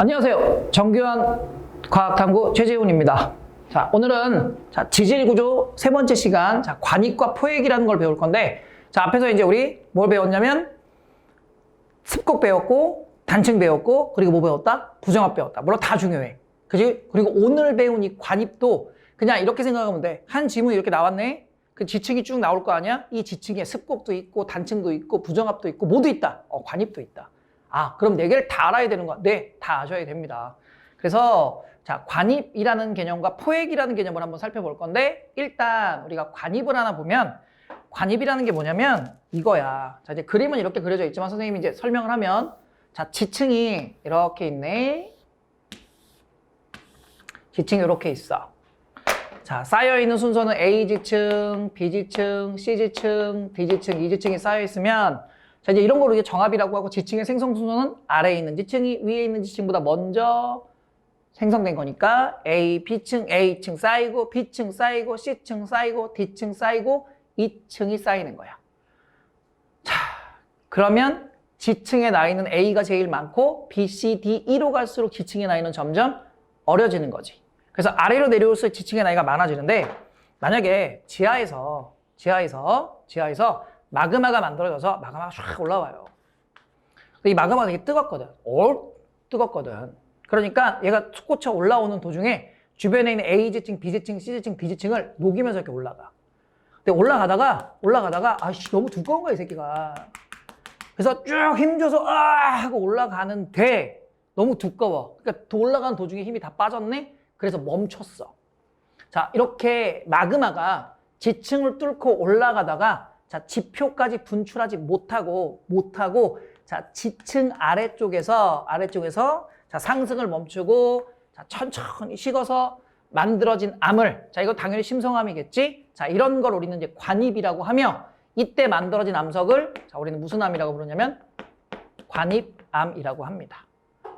안녕하세요. 정규환 과학탐구 최재훈입니다. 자, 오늘은 자, 지질구조 세 번째 시간, 자, 관익과 포획이라는 걸 배울 건데, 자, 앞에서 이제 우리 뭘 배웠냐면, 습곡 배웠고, 단층 배웠고, 그리고 뭐 배웠다? 부정합 배웠다. 물론 다 중요해. 그지? 그리고 오늘 배운 이 관입도 그냥 이렇게 생각하면 돼. 한 지문 이렇게 나왔네? 그 지층이 쭉 나올 거 아니야? 이 지층에 습곡도 있고, 단층도 있고, 부정합도 있고, 모두 있다. 어, 관입도 있다. 아, 그럼 네 개를 다 알아야 되는 거야? 네, 다 아셔야 됩니다. 그래서 자, 관입이라는 개념과 포획이라는 개념을 한번 살펴볼 건데 일단 우리가 관입을 하나 보면 관입이라는 게 뭐냐면 이거야. 자, 이제 그림은 이렇게 그려져 있지만 선생님이 이제 설명을 하면 자, 지층이 이렇게 있네. 지층이 이렇게 있어. 자, 쌓여 있는 순서는 A 지층, B 지층, C 지층, D 지층, E 지층이 쌓여 있으면 자, 이제 이런 거로 이제 정합이라고 하고 지층의 생성 순서는 아래에 있는 지층이 위에 있는 지층보다 먼저 생성된 거니까 A, B층, A층 쌓이고 B층 쌓이고 C층 쌓이고 D층 쌓이고 2층이 쌓이는 거야. 자, 그러면 지층의 나이는 A가 제일 많고 B, C, D, E로 갈수록 지층의 나이는 점점 어려지는 거지. 그래서 아래로 내려올수록 지층의 나이가 많아지는데 만약에 지하에서 지하에서 지하에서 마그마가 만들어져서 마그마가 쫙 올라와요. 이 마그마가 되게 뜨겁거든. 어? 뜨겁거든. 그러니까 얘가 솟구쳐 올라오는 도중에 주변에 있는 A지층, B지층, C지층, D지층을 녹이면서 이렇게 올라가. 근데 올라가다가 올라가다가 아씨 너무 두꺼운 거야 이 새끼가. 그래서 쭉 힘줘서 아 하고 올라가는데 너무 두꺼워. 그러니까 도- 올라가는 도중에 힘이 다 빠졌네. 그래서 멈췄어. 자 이렇게 마그마가 지층을 뚫고 올라가다가 자 지표까지 분출하지 못하고 못하고 자 지층 아래쪽에서 아래쪽에서 자 상승을 멈추고 자 천천히 식어서 만들어진 암을 자 이거 당연히 심성암이겠지 자 이런 걸 우리는 이제 관입이라고 하며 이때 만들어진 암석을 자 우리는 무슨 암이라고 부르냐면 관입암이라고 합니다.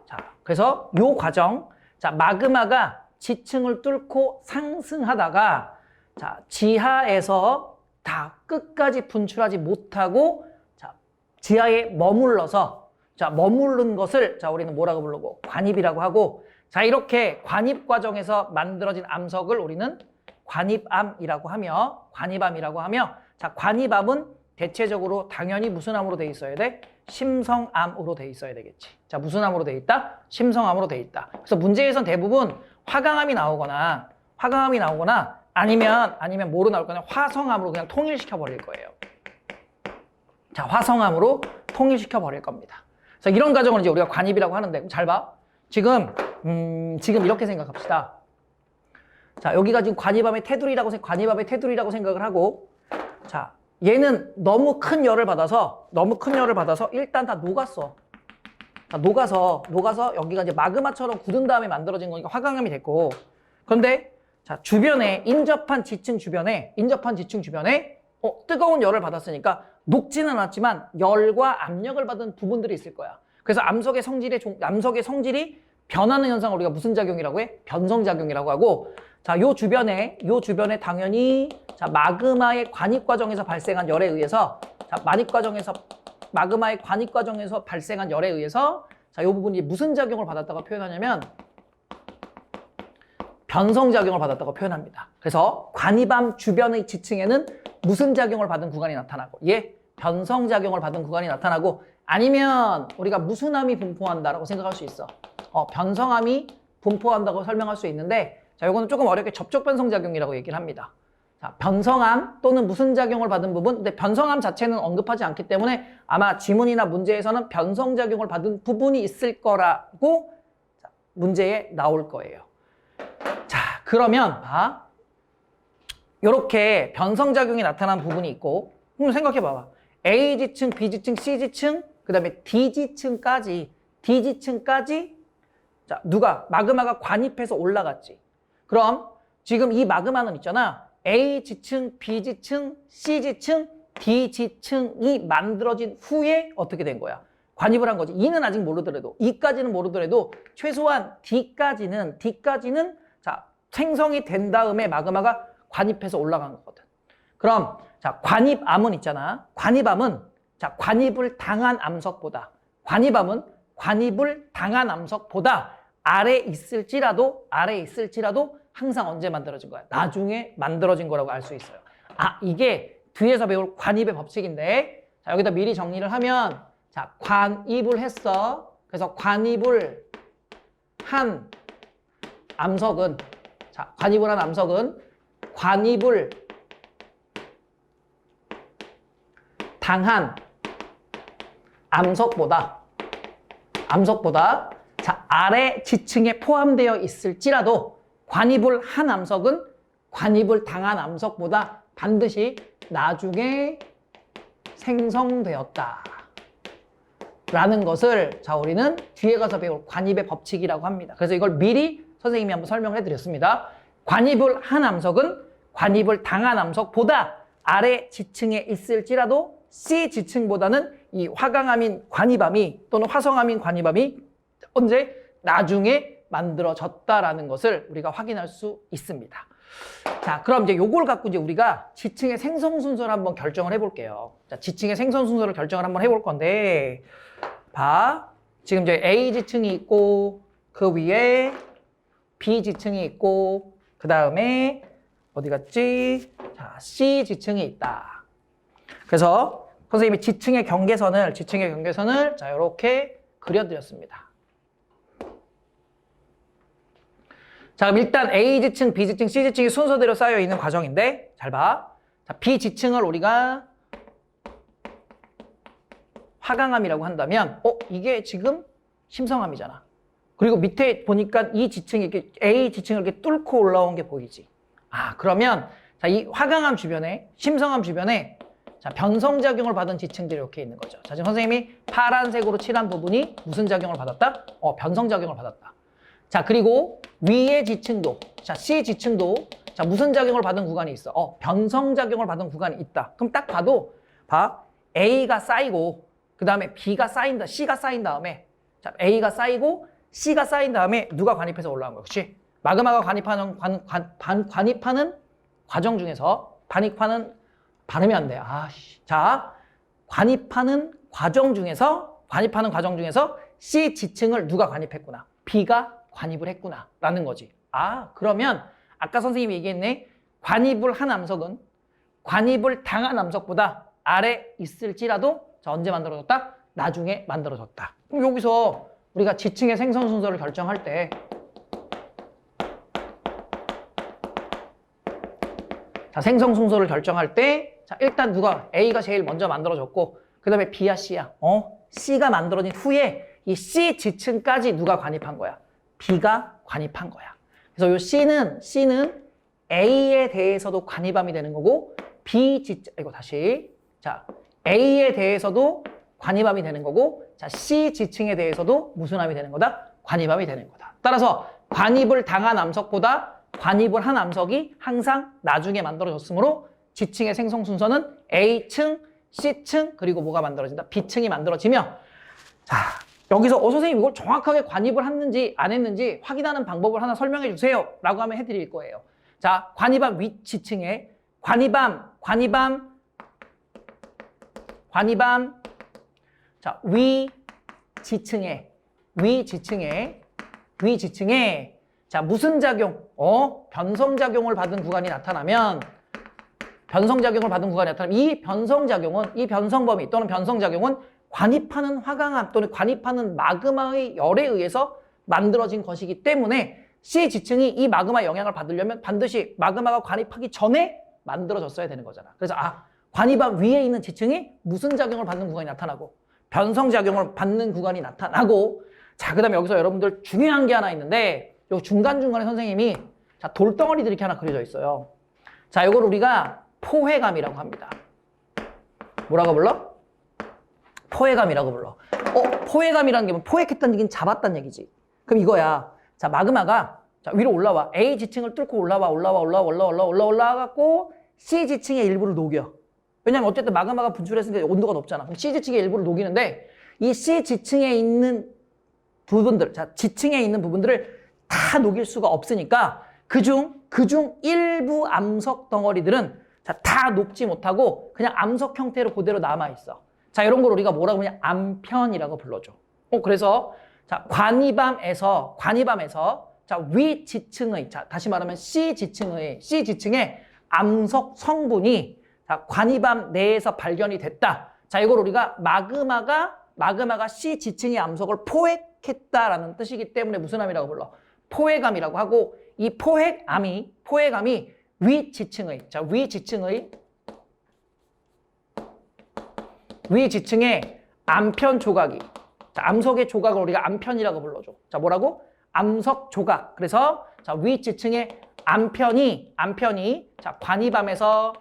자 그래서 요 과정 자 마그마가 지층을 뚫고 상승하다가 자 지하에서 다 끝까지 분출하지 못하고 자 지하에 머물러서 자 머무른 것을 자 우리는 뭐라고 부르고 관입이라고 하고 자 이렇게 관입 과정에서 만들어진 암석을 우리는 관입암이라고 하며 관입암이라고 하며 자 관입암은 대체적으로 당연히 무슨 암으로 돼 있어야 돼? 심성암으로 돼 있어야 되겠지. 자 무슨 암으로 돼 있다? 심성암으로 돼 있다. 그래서 문제에선 대부분 화강암이 나오거나 화강암이 나오거나 아니면 아니면 뭐로 나올 거냐 화성암으로 그냥 통일시켜 버릴 거예요. 자 화성암으로 통일시켜 버릴 겁니다. 그래서 이런 과정을 이제 우리가 관입이라고 하는데 잘 봐. 지금 음, 지금 이렇게 생각합시다. 자 여기가 지금 관입암의 테두리라고 생- 관입암의 테두리라고 생각을 하고 자 얘는 너무 큰 열을 받아서 너무 큰 열을 받아서 일단 다 녹았어. 다 녹아서 녹아서 여기가 이제 마그마처럼 굳은 다음에 만들어진 거니까 화강암이 됐고 그런데 자 주변에 인접한 지층 주변에 인접한 지층 주변에 어, 뜨거운 열을 받았으니까 녹지는 않았지만 열과 압력을 받은 부분들이 있을 거야. 그래서 암석의 성질의 종- 암석의 성질이 변하는 현상을 우리가 무슨 작용이라고 해? 변성 작용이라고 하고 자, 요 주변에 요 주변에 당연히 자, 마그마의 관입 과정에서 발생한 열에 의해서 자, 만입 과정에서 마그마의 관입 과정에서 발생한 열에 의해서 자, 요 부분이 무슨 작용을 받았다고 표현하냐면 변성 작용을 받았다고 표현합니다. 그래서 관이밤 주변의 지층에는 무슨 작용을 받은 구간이 나타나고 예, 변성 작용을 받은 구간이 나타나고 아니면 우리가 무슨 암이 분포한다라고 생각할 수 있어. 어, 변성암이 분포한다고 설명할 수 있는데 자, 요거는 조금 어렵게 접촉 변성 작용이라고 얘기를 합니다. 자, 변성암 또는 무슨 작용을 받은 부분, 근데 변성암 자체는 언급하지 않기 때문에 아마 지문이나 문제에서는 변성 작용을 받은 부분이 있을 거라고 자, 문제에 나올 거예요. 자, 그러면 봐. 이렇게 변성작용이 나타난 부분이 있고 그럼 생각해 봐봐. A지층, B지층, C지층, 그 다음에 D지층까지 D지층까지 자, 누가 마그마가 관입해서 올라갔지. 그럼 지금 이 마그마는 있잖아. A지층, B지층, C지층, D지층이 만들어진 후에 어떻게 된 거야? 관입을 한 거지. E는 아직 모르더라도, E까지는 모르더라도 최소한 D까지는 D까지는 자 생성이 된 다음에 마그마가 관입해서 올라간 거거든. 그럼 자 관입암은 있잖아. 관입암은 자 관입을 당한 암석보다 관입암은 관입을 당한 암석보다 아래 있을지라도 아래 있을지라도 항상 언제 만들어진 거야? 나중에 만들어진 거라고 알 수 있어요. 아 이게 뒤에서 배울 관입의 법칙인데 자 여기다 미리 정리를 하면 자 관입을 했어. 그래서 관입을 한 암석은 자 관입을 한 암석은 관입을 당한 암석보다 암석보다 자 아래 지층에 포함되어 있을지라도 관입을 한 암석은 관입을 당한 암석보다 반드시 나중에 생성되었다. 라는 것을 자 우리는 뒤에 가서 배울 관입의 법칙이라고 합니다. 그래서 이걸 미리 선생님이 한번 설명을 해드렸습니다. 관입을 한 암석은 관입을 당한 암석보다 아래 지층에 있을지라도 C 지층보다는 이 화강암인 관입암이 또는 화성암인 관입암이 언제 나중에 만들어졌다라는 것을 우리가 확인할 수 있습니다. 자, 그럼 이제 요걸 갖고 이제 우리가 지층의 생성 순서를 한번 결정을 해볼게요. 자, 지층의 생성 순서를 결정을 한번 해볼 건데, 봐. 지금 이제 A 지층이 있고, 그 위에 B 지층이 있고, 그 다음에 어디 갔지? 자, C 지층이 있다. 그래서 선생님이 지층의 경계선을, 지층의 경계선을 자, 이렇게 그려드렸습니다. 자, 그럼 일단 A 지층, B 지층, C 지층이 순서대로 쌓여 있는 과정인데, 잘 봐. 자, B 지층을 우리가 화강암이라고 한다면, 어, 이게 지금 심성암이잖아. 그리고 밑에 보니까 이 지층이 이렇게 A 지층을 이렇게 뚫고 올라온 게 보이지. 아, 그러면 자, 이 화강암 주변에, 심성암 주변에 자, 변성작용을 받은 지층들이 이렇게 있는 거죠. 자, 지금 선생님이 파란색으로 칠한 부분이 무슨 작용을 받았다? 어, 변성작용을 받았다. 자, 그리고 위의 지층도, 자, C 지층도, 자, 무슨 작용을 받은 구간이 있어? 어, 변성작용을 받은 구간이 있다. 그럼 딱 봐도, 봐. A가 쌓이고, 그 다음에 B가 쌓인 다, C가 쌓인 다음에, 자, A가 쌓이고, C가 쌓인 다음에 누가 관입해서 올라온 거야. 그치? 마그마가 관입하는, 관, 관, 반, 관입하는 과정 중에서, 반입하는, 발음이 안 돼. 아씨. 자, 관입하는 과정 중에서, 관입하는 과정 중에서 C 지층을 누가 관입했구나. B가 관입을 했구나. 라는 거지. 아, 그러면 아까 선생님이 얘기했네. 관입을 한 암석은 관입을 당한 암석보다 아래 있을지라도 자, 언제 만들어졌다? 나중에 만들어졌다. 그럼 여기서 우리가 지층의 생성 순서를 결정할 때 자, 생성 순서를 결정할 때 자, 일단 누가 A가 제일 먼저 만들어졌고 그다음에 B야 C야. 어? C가 만들어진 후에 이 C 지층까지 누가 관입한 거야? B가 관입한 거야. 그래서 이 C는 C는 A에 대해서도 관입함이 되는 거고 B 지층 이거 다시 자 A에 대해서도 관입함이 되는 거고 자 C 지층에 대해서도 무슨 함이 되는 거다? 관입함이 되는 거다. 따라서 관입을 당한 암석보다 관입을 한 암석이 항상 나중에 만들어졌으므로 지층의 생성 순서는 A층, C층 그리고 뭐가 만들어진다? B층이 만들어지며 자 여기서 어 선생님 이걸 정확하게 관입을 했는지 안 했는지 확인하는 방법을 하나 설명해 주세요 라고 하면 해드릴 거예요 자 관입함 윗지층에 관입함 관입함 관입함 자 위 지층에 위 지층에 위 지층에 자 무슨 작용 어 변성 작용을 받은 구간이 나타나면 변성 작용을 받은 구간이 나타나면 이 변성 작용은 이 변성 범위 또는 변성 작용은 관입하는 화강암 또는 관입하는 마그마의 열에 의해서 만들어진 것이기 때문에 C 지층이 이 마그마 영향을 받으려면 반드시 마그마가 관입하기 전에 만들어졌어야 되는 거잖아. 그래서 아 관입암 위에 있는 지층이 무슨 작용을 받는 구간이 나타나고 변성작용을 받는 구간이 나타나고 자 그 다음에 여기서 여러분들 중요한 게 하나 있는데 요 중간중간에 선생님이 자 돌덩어리들이 이렇게 하나 그려져 있어요. 자 이걸 우리가 포회감이라고 합니다. 뭐라고 불러? 포획감이라고 불러. 어, 포획감이라는 게 뭐 포획했다는 얘기는 잡았다는 얘기지. 그럼 이거야. 자, 마그마가 자, 위로 올라와. A 지층을 뚫고 올라와, 올라와, 올라와, 올라와, 올라와, 올라와, 올라와갖고 C 지층의 일부를 녹여. 왜냐면 어쨌든 마그마가 분출했으니까 온도가 높잖아. 그럼 C 지층의 일부를 녹이는데 이 C 지층에 있는 부분들, 자, 지층에 있는 부분들을 다 녹일 수가 없으니까 그중, 그중 일부 암석 덩어리들은 자, 다 녹지 못하고 그냥 암석 형태로 그대로 남아 있어. 자, 이런 걸 우리가 뭐라고 하냐? 암편이라고 불러줘. 어, 그래서 자, 관이밤에서 관이밤에서 자, 위 지층의 자, 다시 말하면 C 지층의 C 지층의 암석 성분이 자, 관이밤 내에서 발견이 됐다. 자, 이걸 우리가 마그마가 마그마가 C 지층의 암석을 포획했다라는 뜻이기 때문에 무슨 암이라고 불러? 포획암이라고 하고 이 포획암이 포획암이 위 지층의 자, 위 지층의 위 지층의 암편 조각이 자, 암석의 조각을 우리가 암편이라고 불러줘. 자, 뭐라고? 암석 조각. 그래서 자, 위 지층의 암편이 암편이 자, 관이밤에서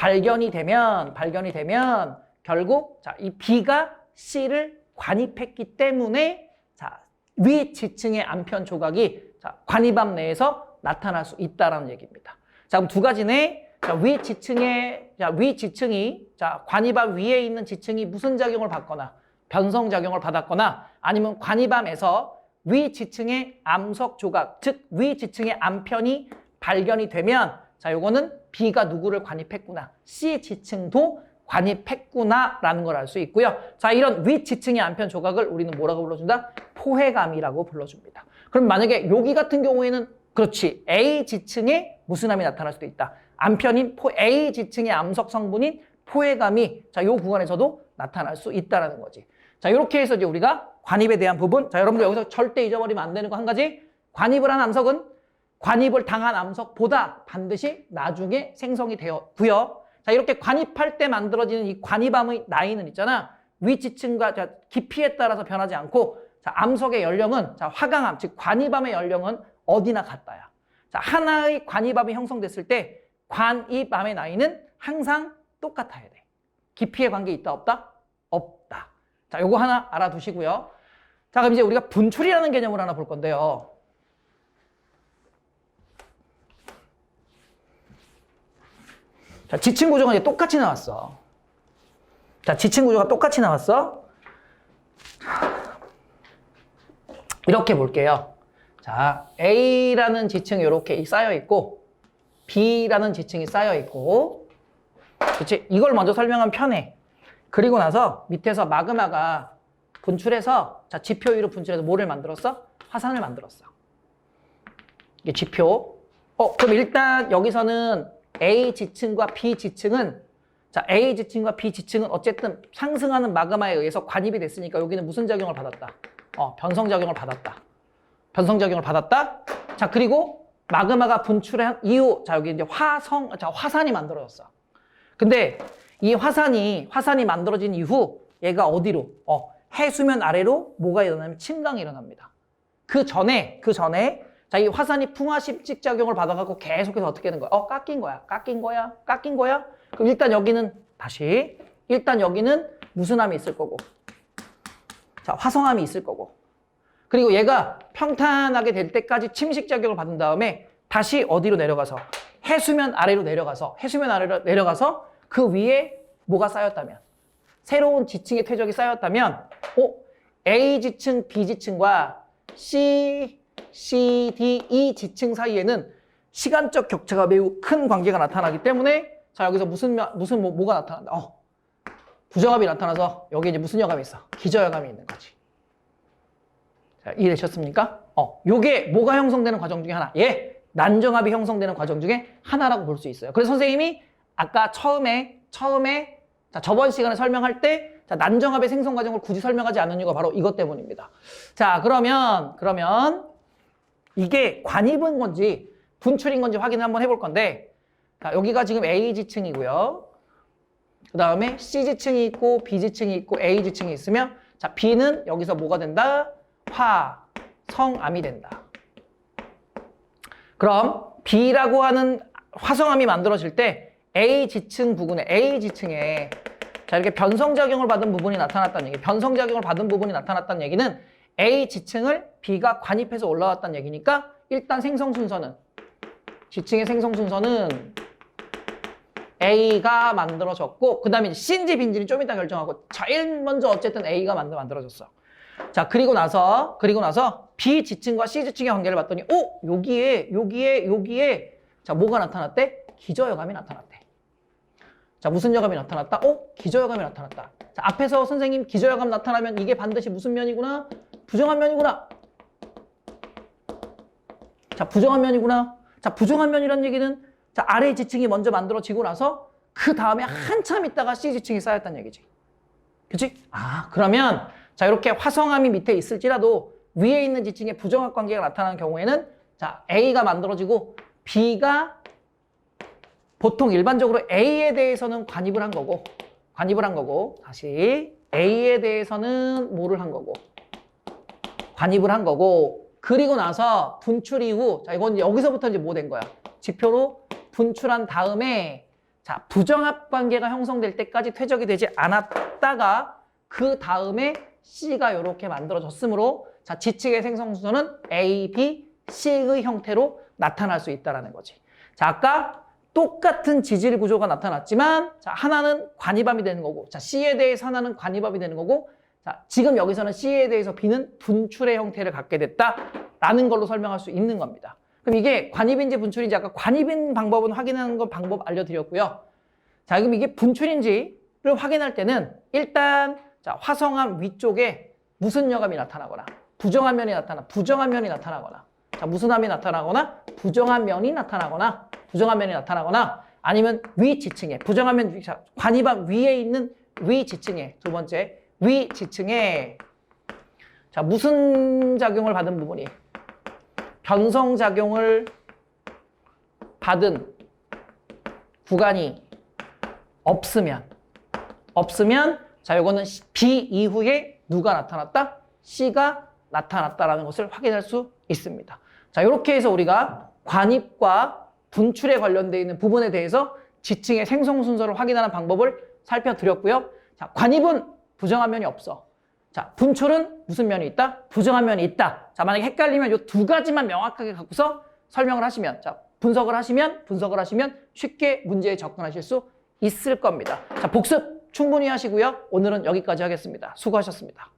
발견이 되면 발견이 되면 결국 자, 이 B가 C를 관입했기 때문에 자, 위 지층의 암편 조각이 자, 관이밤 내에서 나타날 수 있다라는 얘기입니다. 자, 그럼 두 가지네. 자, 위 지층의 자, 위 지층이 자, 관이밤 위에 있는 지층이 무슨 작용을 받거나 변성 작용을 받았거나 아니면 관이밤에서 위 지층의 암석 조각, 즉 위 지층의 암편이 발견이 되면 자, 요거는 B가 누구를 관입했구나. C 지층도 관입했구나라는 걸 알 수 있고요. 자, 이런 위 지층의 암편 조각을 우리는 뭐라고 불러준다? 포획암이라고 불러줍니다. 그럼 만약에 여기 같은 경우에는 그렇지. A 지층에 무슨 암이 나타날 수도 있다. 암편인 포 A 지층의 암석 성분인 포획암이 자, 요 구간에서도 나타날 수 있다라는 거지. 자, 이렇게 해서 이제 우리가 관입에 대한 부분. 자, 여러분들 여기서 절대 잊어버리면 안 되는 거 한 가지. 관입을 한 암석은 관입을 당한 암석보다 반드시 나중에 생성이 되었고요. 자, 이렇게 관입할 때 만들어지는 이 관입암의 나이는 있잖아. 위지층과 자, 깊이에 따라서 변하지 않고 자, 암석의 연령은 자, 화강암, 즉 관입암의 연령은 어디나 같다야. 자, 하나의 관입암이 형성됐을 때 관입암의 나이는 항상 똑같아야 돼. 깊이에 관계 있다 없다? 없다. 자, 요거 하나 알아두시고요. 자, 그럼 이제 우리가 분출이라는 개념을 하나 볼 건데요. 자, 지층 구조가 이제 똑같이 나왔어. 자, 지층 구조가 똑같이 나왔어. 이렇게 볼게요. 자, A라는 지층이 이렇게 쌓여 있고, B라는 지층이 쌓여 있고, 그치? 이걸 먼저 설명하면 편해. 그리고 나서 밑에서 마그마가 분출해서, 자, 지표 위로 분출해서 뭐를 만들었어? 화산을 만들었어. 이게 지표. 어, 그럼 일단 여기서는 A 지층과 B 지층은 자, A 지층과 B 지층은 어쨌든 상승하는 마그마에 의해서 관입이 됐으니까 여기는 무슨 작용을 받았다? 어, 변성 작용을 받았다. 변성 작용을 받았다. 자, 그리고 마그마가 분출한 이후 자, 여기 이제 화성 자, 화산이 만들어졌어. 근데 이 화산이 화산이 만들어진 이후 얘가 어디로? 어, 해수면 아래로 뭐가 일어나면 침강이 일어납니다. 그 전에 그 전에 자, 이 화산이 풍화십직 작용을 받아갖고 계속해서 어떻게 되는 거야? 어, 깎인 거야. 깎인 거야. 깎인 거야. 그럼 일단 여기는 다시 일단 여기는 무슨 암이 있을 거고. 자, 화성암이 있을 거고. 그리고 얘가 평탄하게 될 때까지 침식 작용을 받은 다음에 다시 어디로 내려가서 해수면 아래로 내려가서 해수면 아래로 내려가서 그 위에 뭐가 쌓였다면 새로운 지층의 퇴적이 쌓였다면 어? A 지층, B 지층과 C C, D, E 지층 사이에는 시간적 격차가 매우 큰 관계가 나타나기 때문에 자 여기서 무슨 며- 무슨 뭐, 뭐가 나타난다. 어, 부정합이 나타나서 여기 이제 무슨 여감이 있어? 기저여감이 있는 거지. 자, 이해되셨습니까? 어, 요게 뭐가 형성되는 과정 중에 하나. 예, 난정합이 형성되는 과정 중에 하나라고 볼 수 있어요. 그래서 선생님이 아까 처음에 처음에 자, 저번 시간에 설명할 때 자, 난정합의 생성 과정을 굳이 설명하지 않은 이유가 바로 이것 때문입니다. 자, 그러면 그러면 이게 관입은 건지 분출인 건지 확인을 한번 해볼 건데 자, 여기가 지금 A 지층이고요. 그 다음에 C 지층이 있고 B 지층이 있고 A 지층이 있으면 자 B는 여기서 뭐가 된다? 화, 성암이 된다. 그럼 B라고 하는 화성암이 만들어질 때 A 지층 부근에 A 지층에 자 이렇게 변성작용을 받은 부분이 나타났다는 얘기 변성작용을 받은 부분이 나타났다는 얘기는 A 지층을 B가 관입해서 올라왔다는 얘기니까 일단 생성 순서는 지층의 생성 순서는 A가 만들어졌고 그 다음에 C인지 B인지는 좀 이따 결정하고 제일 먼저 어쨌든 A가 만들, 만들어졌어 자 그리고 나서 그리고 나서 B 지층과 C 지층의 관계를 봤더니 오 여기에 여기에 여기에 자 뭐가 나타났대? 기저여감이 나타났대 자, 무슨 여감이 나타났다? 어? 기저여감이 나타났다. 자, 앞에서 선생님 기저여감 나타나면 이게 반드시 무슨 면이구나? 부정한 면이구나. 자, 부정한 면이구나. 자, 부정한 면이란 얘기는 자, 아래 지층이 먼저 만들어지고 나서 그 다음에 한참 있다가 C 지층이 쌓였다는 얘기지. 그치? 아, 그러면 자, 이렇게 화성암이 밑에 있을지라도 위에 있는 지층에 부정합 관계가 나타나는 경우에는 자, A가 만들어지고 B가 보통 일반적으로 A에 대해서는 관입을 한 거고 관입을 한 거고 다시 A에 대해서는 뭐를 한 거고 관입을 한 거고 그리고 나서 분출 이후 자 이건 여기서부터 이제 뭐 된 거야 지표로 분출한 다음에 자 부정합 관계가 형성될 때까지 퇴적이 되지 않았다가 그 다음에 C가 이렇게 만들어졌으므로 자 지층의 생성 순서는 A, B, C의 형태로 나타날 수 있다라는 거지. 자 아까 똑같은 지질 구조가 나타났지만 자 하나는 관이밤이 되는 거고 자 C에 대해서 하나는 관이밤이 되는 거고 자 지금 여기서는 C에 대해서 B는 분출의 형태를 갖게 됐다라는 걸로 설명할 수 있는 겁니다. 그럼 이게 관입인지 분출인지 아까 관입인 방법은 확인하는 거 방법 알려드렸고요. 자 그럼 이게 분출인지를 확인할 때는 일단 자 화성암 위쪽에 무슨 여감이 나타나거나 부정한 면이 나타나 부정한 면이 나타나거나 자 무슨 함이 나타나거나 부정한 면이 나타나거나 부정한 면이 나타나거나 아니면 위 지층에 부정한 면 위- 자, 관이방 위에 있는 위 지층에 두 번째 위 지층에 자 무슨 작용을 받은 부분이 변성 작용을 받은 구간이 없으면 없으면 자 요거는 B 이후에 누가 나타났다? C가 나타났다라는 것을 확인할 수 있습니다. 자 이렇게 해서 우리가 관입과 분출에 관련되어 있는 부분에 대해서 지층의 생성 순서를 확인하는 방법을 살펴드렸고요. 자 관입은 부정한 면이 없어. 자 분출은 무슨 면이 있다? 부정한 면이 있다. 자 만약에 헷갈리면 이 두 가지만 명확하게 갖고서 설명을 하시면 자 분석을 하시면 분석을 하시면 쉽게 문제에 접근하실 수 있을 겁니다. 자 복습 충분히 하시고요. 오늘은 여기까지 하겠습니다. 수고하셨습니다.